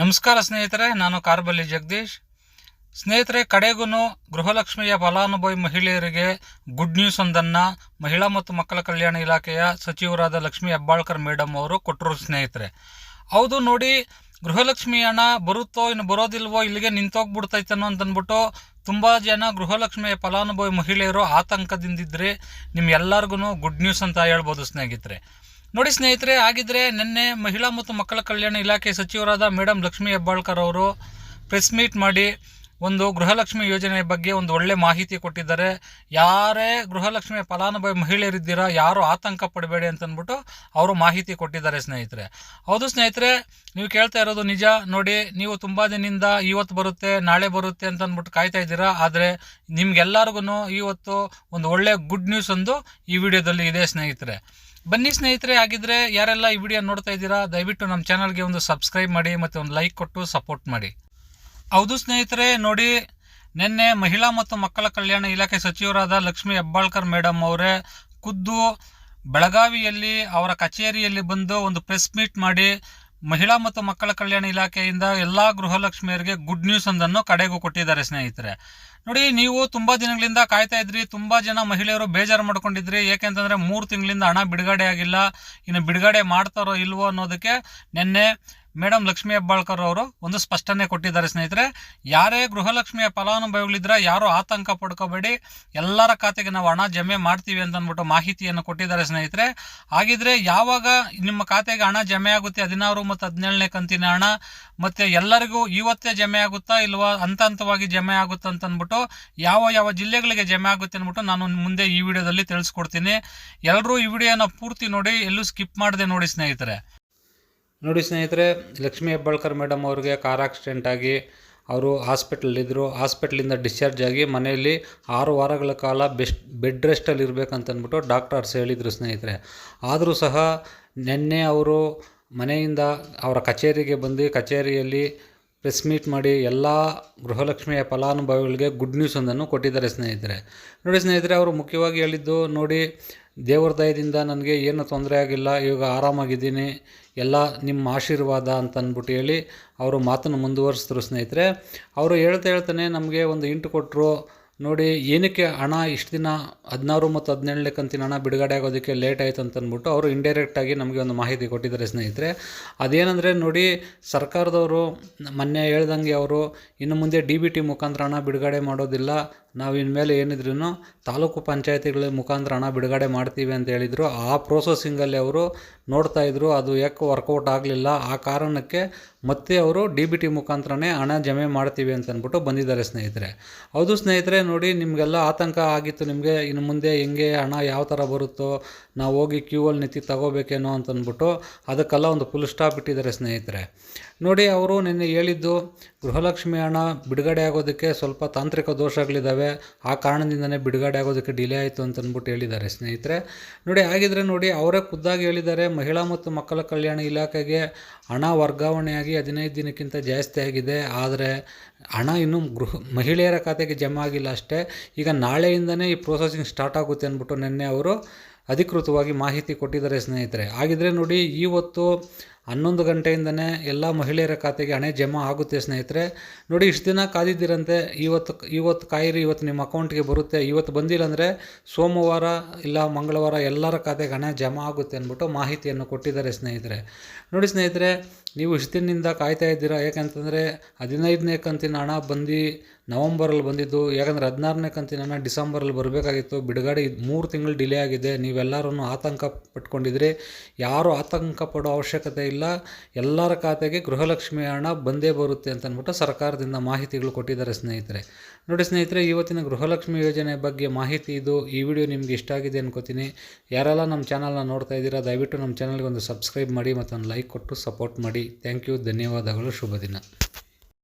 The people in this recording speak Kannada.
ನಮಸ್ಕಾರ ಸ್ನೇಹಿತರೆ, ನಾನು ಕಾರ್ಬಲ್ಲಿ ಜಗದೀಶ್. ಸ್ನೇಹಿತರೆ, ಕಡೆಗೂ ಗೃಹಲಕ್ಷ್ಮಿಯ ಫಲಾನುಭವಿ ಮಹಿಳೆಯರಿಗೆ ಗುಡ್ ನ್ಯೂಸ್ ಒಂದನ್ನು ಮಹಿಳಾ ಮತ್ತು ಮಕ್ಕಳ ಕಲ್ಯಾಣ ಇಲಾಖೆಯ ಸಚಿವರಾದ ಲಕ್ಷ್ಮೀ ಹೆಬ್ಬಾಳ್ಕರ್ ಮೇಡಮ್ ಅವರು ಕೊಟ್ಟರು ಸ್ನೇಹಿತರೆ. ಹೌದು, ನೋಡಿ, ಗೃಹಲಕ್ಷ್ಮಿ ಹಣ ಬರುತ್ತೋ ಇನ್ನು ಬರೋದಿಲ್ವೋ ಇಲ್ಲಿಗೆ ನಿಂತೋಗ್ಬಿಡ್ತೈತನೋ ಅಂತಂದ್ಬಿಟ್ಟು ತುಂಬ ಜನ ಗೃಹಲಕ್ಷ್ಮಿಯ ಫಲಾನುಭವಿ ಮಹಿಳೆಯರು ಆತಂಕದಿಂದಿದ್ರೆ ನಿಮ್ಗೆಲ್ಲರಿಗೂ ಗುಡ್ ನ್ಯೂಸ್ ಅಂತ ಹೇಳ್ಬೋದು ಸ್ನೇಹಿತರೆ. ನೋಡಿ ಸ್ನೇಹಿತರೆ ಆಗಿದ್ದರೆ ನಿನ್ನೆ ಮಹಿಳಾ ಮತ್ತು ಮಕ್ಕಳ ಕಲ್ಯಾಣ ಇಲಾಖೆ ಸಚಿವರಾದ ಮೇಡಮ್ ಲಕ್ಷ್ಮೀ ಹೆಬ್ಬಾಳ್ಕರ್ ಅವರು ಪ್ರೆಸ್ ಮೀಟ್ ಮಾಡಿ ಒಂದು ಗೃಹಲಕ್ಷ್ಮಿ ಯೋಜನೆ ಬಗ್ಗೆ ಒಂದು ಒಳ್ಳೆ ಮಾಹಿತಿ ಕೊಟ್ಟಿದ್ದಾರೆ. ಯಾರೇ ಗೃಹಲಕ್ಷ್ಮಿಯ ಫಲಾನುಭವಿ ಮಹಿಳೆಯರಿದ್ದೀರಾ, ಯಾರು ಆತಂಕ ಪಡಬೇಡಿ ಅಂತಂದ್ಬಿಟ್ಟು ಅವರು ಮಾಹಿತಿ ಕೊಟ್ಟಿದ್ದಾರೆ ಸ್ನೇಹಿತರೆ. ಹೌದು ಸ್ನೇಹಿತರೆ, ನೀವು ಕೇಳ್ತಾ ಇರೋದು ನಿಜ. ನೋಡಿ, ನೀವು ತುಂಬ ದಿನದಿಂದ ಇವತ್ತು ಬರುತ್ತೆ, ನಾಳೆ ಬರುತ್ತೆ ಅಂತ ಅಂದ್ಬಿಟ್ಟು ಕಾಯ್ತಾ ಇದ್ದೀರಾ. ಆದರೆ ನಿಮ್ಗೆಲ್ಲರಿಗೂ ಇವತ್ತು ಒಂದು ಒಳ್ಳೆ ಗುಡ್ ನ್ಯೂಸ್ ಒಂದು ಈ ವಿಡಿಯೋದಲ್ಲಿ ಇದೆ ಸ್ನೇಹಿತರೆ. ಬನ್ನಿ ಸ್ನೇಹಿತರೆ ಆಗಿದ್ರೆ ಯಾರೆಲ್ಲ ಈ ವಿಡಿಯೋ ನೋಡ್ತಾ ಇದ್ದೀರಾ, ದಯವಿಟ್ಟು ನಮ್ಮ ಚಾನಲ್ಗೆ ಒಂದು ಸಬ್ಸ್ಕ್ರೈಬ್ ಮಾಡಿ ಮತ್ತು ಒಂದು ಲೈಕ್ ಕೊಟ್ಟು ಸಪೋರ್ಟ್ ಮಾಡಿ. ಹೌದು ಸ್ನೇಹಿತರೆ, ನೋಡಿ, ನಿನ್ನೆ ಮಹಿಳಾ ಮತ್ತು ಮಕ್ಕಳ ಕಲ್ಯಾಣ ಇಲಾಖೆ ಸಚಿವರಾದ ಲಕ್ಷ್ಮೀ ಹೆಬ್ಬಾಳ್ಕರ್ ಮೇಡಮ್ ಅವರೇ ಖುದ್ದು ಬೆಳಗಾವಿಯಲ್ಲಿ ಅವರ ಕಚೇರಿಯಲ್ಲಿ ಬಂದು ಒಂದು ಪ್ರೆಸ್ ಮೀಟ್ ಮಾಡಿ ಮಹಿಳಾ ಮತ್ತು ಮಕ್ಕಳ ಕಲ್ಯಾಣ ಇಲಾಖೆಯಿಂದ ಎಲ್ಲ ಗೃಹಲಕ್ಷ್ಮಿಯರಿಗೆ ಗುಡ್ ನ್ಯೂಸ್ ಒಂದನ್ನು ಕಡೆಗೂ ಕೊಟ್ಟಿದ್ದಾರೆ ಸ್ನೇಹಿತರೆ. ನೋಡಿ, ನೀವು ತುಂಬ ದಿನಗಳಿಂದ ಕಾಯ್ತಾ ಇದ್ರಿ, ತುಂಬ ಜನ ಮಹಿಳೆಯರು ಬೇಜಾರು ಮಾಡ್ಕೊಂಡಿದ್ರಿ, ಏಕೆಂತಂದರೆ ಮೂರು ತಿಂಗಳಿಂದ ಹಣ ಬಿಡುಗಡೆ ಆಗಿಲ್ಲ. ಇನ್ನು ಬಿಡುಗಡೆ ಮಾಡ್ತಾರೋ ಇಲ್ವೋ ಅನ್ನೋದಕ್ಕೆ ನಿನ್ನೆ ಮೇಡಮ್ ಲಕ್ಷ್ಮೀ ಹೆಬ್ಬಾಳ್ಕರ್ ಅವರು ಒಂದು ಸ್ಪಷ್ಟನೆ ಕೊಟ್ಟಿದ್ದಾರೆ ಸ್ನೇಹಿತರೆ, ಯಾರೇ ಗೃಹಲಕ್ಷ್ಮಿಯ ಫಲಾನುಭವಿಗಳಿದ್ರೆ ಯಾರು ಆತಂಕ ಪಡ್ಕೋಬೇಡಿ, ಎಲ್ಲರ ಖಾತೆಗೆ ನಾವು ಹಣ ಜಮೆ ಮಾಡ್ತೀವಿ ಅಂತ ಅಂದ್ಬಿಟ್ಟು ಮಾಹಿತಿಯನ್ನು ಕೊಟ್ಟಿದ್ದಾರೆ ಸ್ನೇಹಿತರೆ. ಹಾಗಿದ್ರೆ ಯಾವಾಗ ನಿಮ್ಮ ಖಾತೆಗೆ ಹಣ ಜಮೆ ಆಗುತ್ತೆ? ಹದಿನಾರು ಮತ್ತು ಹದಿನೇಳನೇ ಕಂತಿನ ಹಣ, ಮತ್ತು ಎಲ್ಲರಿಗೂ ಇವತ್ತೇ ಜಮೆ ಆಗುತ್ತಾ ಇಲ್ವಾ? ಹಂತ ಹಂತವಾಗಿ ಜಮೆ ಆಗುತ್ತಾ ಅಂತ ಅಂದ್ಬಿಟ್ಟು ಯಾವ ಯಾವ ಜಿಲ್ಲೆಗಳಿಗೆ ಜಮೆ ಆಗುತ್ತೆ ಅಂದ್ಬಿಟ್ಟು ನಾನು ಮುಂದೆ ಈ ವಿಡಿಯೋದಲ್ಲಿ ತಿಳಿಸ್ಕೊಡ್ತೀನಿ. ಎಲ್ಲರೂ ಈ ವಿಡಿಯೋನ ಪೂರ್ತಿ ನೋಡಿ, ಎಲ್ಲೂ ಸ್ಕಿಪ್ ಮಾಡದೆ ನೋಡಿ ಸ್ನೇಹಿತರೆ. ನೋಡಿ ಸ್ನೇಹಿತರೆ, ಲಕ್ಷ್ಮೀ ಹೆಬ್ಬಾಳ್ಕರ್ ಮೇಡಮ್ ಅವ್ರಿಗೆ ಕಾರ್ ಆಕ್ಸಿಡೆಂಟ್ ಆಗಿ ಅವರು ಹಾಸ್ಪಿಟ್ಲಲ್ಲಿದ್ದರು ಹಾಸ್ಪಿಟ್ಲಿಂದ ಡಿಸ್ಚಾರ್ಜ್ ಆಗಿ ಮನೆಯಲ್ಲಿ ಆರು ವಾರಗಳ ಕಾಲ ಬೆಸ್ಟ್ ಬೆಡ್ ರೆಸ್ಟಲ್ಲಿ ಇರಬೇಕಂತ ಅಂದ್ಬಿಟ್ಟು ಡಾಕ್ಟರ್ಸ್ ಹೇಳಿದರು ಸ್ನೇಹಿತರೆ. ಆದರೂ ಸಹ ನಿನ್ನೆ ಅವರು ಮನೆಯಿಂದ ಅವರ ಕಚೇರಿಗೆ ಬಂದು ಕಚೇರಿಯಲ್ಲಿ ಪ್ರೆಸ್ ಮೀಟ್ ಮಾಡಿ ಎಲ್ಲ ಗೃಹಲಕ್ಷ್ಮಿಯ ಫಲಾನುಭವಿಗಳಿಗೆ ಗುಡ್ ನ್ಯೂಸ್ ಒಂದನ್ನು ಕೊಟ್ಟಿದ್ದಾರೆ ಸ್ನೇಹಿತರೆ. ನೋಡಿ ಸ್ನೇಹಿತರೆ, ಅವರು ಮುಖ್ಯವಾಗಿ ಹೇಳಿದ್ದು ನೋಡಿ, ದೇವರ ದಯದಿಂದ ನನಗೆ ಏನು ತೊಂದರೆ ಆಗಿಲ್ಲ, ಇವಾಗ ಆರಾಮಾಗಿದ್ದೀನಿ, ಎಲ್ಲ ನಿಮ್ಮ ಆಶೀರ್ವಾದ ಅಂತ ಅಂದ್ಬಿಟ್ಟು ಹೇಳಿ ಅವರು ಮಾತನ್ನು ಮುಂದುವರಿಸಿದ್ರು ಸ್ನೇಹಿತರೆ. ಅವರು ಹೇಳ್ತಾ ಹೇಳ್ತಾನೆ, ನಮಗೆ ಒಂದು ಇಂಟು ಕೊಟ್ಟರು ನೋಡಿ, ಏನಕ್ಕೆ ಹಣ ಇಷ್ಟು ದಿನ ಹದಿನಾರು ಮತ್ತು ಹದಿನೇಳನೇ ಕಂತಿನ ಹಣ ಬಿಡುಗಡೆ ಆಗೋದಕ್ಕೆ ಲೇಟ್ ಆಯಿತು ಅಂತಂದ್ಬಿಟ್ಟು ಅವರು ಇಂಡೈರೆಕ್ಟಾಗಿ ನಮಗೆ ಒಂದು ಮಾಹಿತಿ ಕೊಟ್ಟಿದ್ದಾರೆ ಸ್ನೇಹಿತರೆ. ಅದೇನೆಂದರೆ ನೋಡಿ, ಸರ್ಕಾರದವರು ಮೊನ್ನೆ ಹೇಳ್ದಂಗೆ ಅವರು ಇನ್ನು ಮುಂದೆ ಡಿ ಬಿ ಟಿ ಮುಖಾಂತರ ಹಣ ಬಿಡುಗಡೆ ಮಾಡೋದಿಲ್ಲ. ನಾವು ಇನ್ಮೇಲೆ ಏನಿದ್ರು ತಾಲೂಕು ಪಂಚಾಯತಿಗಳ ಮುಖಾಂತರ ಹಣ ಬಿಡುಗಡೆ ಮಾಡ್ತೀವಿ ಅಂತ ಹೇಳಿದರು. ಆ ಪ್ರೋಸೆಸಿಂಗಲ್ಲಿ ಅವರು ನೋಡ್ತಾ ಇದ್ರು, ಅದು ಯಾಕೆ ವರ್ಕೌಟ್ ಆಗಲಿಲ್ಲ? ಆ ಕಾರಣಕ್ಕೆ ಮತ್ತೆ ಅವರು ಡಿ ಬಿ ಟಿ ಮುಖಾಂತರನೇ ಹಣ ಜಮೆ ಮಾಡ್ತೀವಿ ಅಂತ ಅಂದ್ಬಿಟ್ಟು ಬಂದಿದ್ದಾರೆ ಸ್ನೇಹಿತರೆ. ಹೌದು ಸ್ನೇಹಿತರೆ, ನೋಡಿ ನಿಮಗೆಲ್ಲ ಆತಂಕ ಆಗಿತ್ತು. ನಿಮಗೆ ಇನ್ನು ಮುಂದೆ ಹೆಂಗೆ ಹಣ ಯಾವ ಥರ ಬರುತ್ತೋ, ನಾವು ಹೋಗಿ ಕ್ಯೂ ಅಲ್ಲಿ ನಿಂತು ತಗೋಬೇಕೇನೋ ಅಂತಂದ್ಬಿಟ್ಟು ಅದಕ್ಕೆಲ್ಲ ಒಂದು ಫುಲ್ ಸ್ಟಾಪ್ ಇಟ್ಟಿದ್ದಾರೆ ಸ್ನೇಹಿತರೆ. ನೋಡಿ, ಅವರು ನಿನ್ನೆ ಹೇಳಿದ್ದು ಗೃಹಲಕ್ಷ್ಮಿ ಹಣ ಬಿಡುಗಡೆ ಆಗೋದಕ್ಕೆ ಸ್ವಲ್ಪ ತಾಂತ್ರಿಕ ದೋಷಗಳಿದ್ದಾವೆ ಆ ಕಾರಣದಿಂದನೇ ಬಿಡುಗಡೆ ಆಗೋದಕ್ಕೆ ಡಿಲೇ ಆಯಿತು ಅಂತ ಅಂದ್ಬಿಟ್ಟು ಹೇಳಿದ್ದಾರೆ ಸ್ನೇಹಿತರೆ. ನೋಡಿ, ಹಾಗಿದ್ರೆ ನೋಡಿ, ಅವರೇ ಖುದ್ದಾಗಿ ಹೇಳಿದ್ದಾರೆ, ಮಹಿಳಾ ಮತ್ತು ಮಕ್ಕಳ ಕಲ್ಯಾಣ ಇಲಾಖೆಗೆ ಹಣ ವರ್ಗಾವಣೆಯಾಗಿ ಹದಿನೈದು ದಿನಕ್ಕಿಂತ ಜಾಸ್ತಿ ಆಗಿದೆ. ಆದರೆ ಹಣ ಇನ್ನೂ ಗೃಹ, ಮಹಿಳೆಯರ ಖಾತೆಗೆ ಜಮಾ ಆಗಿಲ್ಲ ಅಷ್ಟೇ. ಈಗ ನಾಳೆಯಿಂದನೇ ಈ ಪ್ರೊಸೆಸಿಂಗ್ ಸ್ಟಾರ್ಟ್ ಆಗುತ್ತೆ ಅಂದ್ಬಿಟ್ಟು ನಿನ್ನೆ ಅವರು ಅಧಿಕೃತವಾಗಿ ಮಾಹಿತಿ ಕೊಟ್ಟಿದ್ದಾರೆ ಸ್ನೇಹಿತರೆ. ಹಾಗಿದ್ರೆ ನೋಡಿ ಇವತ್ತು ಹನ್ನೊಂದು ಗಂಟೆಯಿಂದನೇ ಎಲ್ಲ ಮಹಿಳೆಯರ ಖಾತೆಗೆ ಹಣ ಜಮಾ ಆಗುತ್ತೆ ಸ್ನೇಹಿತರೆ. ನೋಡಿ, ಇಷ್ಟು ದಿನ ಕಾದಿದ್ದೀರಂತೆ, ಇವತ್ತು ಇವತ್ತು ಕಾಯಿರಿ, ಇವತ್ತು ನಿಮ್ಮ ಅಕೌಂಟ್ಗೆ ಬರುತ್ತೆ. ಇವತ್ತು ಬಂದಿಲ್ಲ ಅಂದರೆ ಸೋಮವಾರ ಇಲ್ಲ ಮಂಗಳವಾರ ಎಲ್ಲರ ಖಾತೆಗೆ ಹಣ ಜಮಾ ಆಗುತ್ತೆ ಅಂದ್ಬಿಟ್ಟು ಮಾಹಿತಿಯನ್ನು ಕೊಟ್ಟಿದ್ದಾರೆ ಸ್ನೇಹಿತರೆ. ನೋಡಿ ಸ್ನೇಹಿತರೆ, ನೀವು ಇಷ್ಟು ದಿನದಿಂದ ಕಾಯ್ತಾ ಇದ್ದೀರಾ? ಯಾಕಂತಂದರೆ ಹದಿನೈದನೇ ಕಂತಿನ ಹಣ ಬಂದು ನವಂಬರಲ್ಲಿ ಬಂದಿದ್ದು. ಯಾಕಂದರೆ ಹದಿನಾರನೇ ಕಂತಿನ ಹಣ ಡಿಸೆಂಬರಲ್ಲಿ ಬರಬೇಕಾಗಿತ್ತು. ಬಿಡುಗಡೆ ಮೂರು ತಿಂಗಳು ಡಿಲೇ ಆಗಿದೆ. ನೀವೆಲ್ಲರೂ ಆತಂಕ ಪಟ್ಕೊಂಡಿದ್ರಿ ಯಾರೂ ಆತಂಕ ಪಡೋ ಅವಶ್ಯಕತೆ ಇಲ್ಲ, ಎಲ್ಲರ ಖಾತೆಗೆ ಗೃಹಲಕ್ಷ್ಮಿ ಹಣ ಬಂದೇ ಬರುತ್ತೆ ಅಂತ ಅಂದ್ಬಿಟ್ಟು ಸರ್ಕಾರದಿಂದ ಮಾಹಿತಿಗಳು ಕೊಟ್ಟಿದ್ದಾರೆ ಸ್ನೇಹಿತರೆ. ನೋಡಿ ಸ್ನೇಹಿತರೆ, ಇವತ್ತಿನ ಗೃಹಲಕ್ಷ್ಮಿ ಯೋಜನೆ ಬಗ್ಗೆ ಮಾಹಿತಿ ಇದು. ಈ ವಿಡಿಯೋ ನಿಮ್ಗೆ ಇಷ್ಟ ಆಗಿದೆ ಅನ್ಕೋತೀನಿ. ಯಾರೆಲ್ಲ ನಮ್ಮ ಚಾನಲ್ನ ನೋಡ್ತಾ ಇದ್ದೀರಾ, ದಯವಿಟ್ಟು ನಮ್ಮ ಚಾನಲ್ಗೆ ಒಂದು ಸಬ್ಸ್ಕ್ರೈಬ್ ಮಾಡಿ ಮತ್ತು ಒಂದು ಲೈಕ್ ಕೊಟ್ಟು ಸಪೋರ್ಟ್ ಮಾಡಿ. ಥ್ಯಾಂಕ್ ಯು, ಧನ್ಯವಾದಗಳು, ಶುಭ ದಿನ.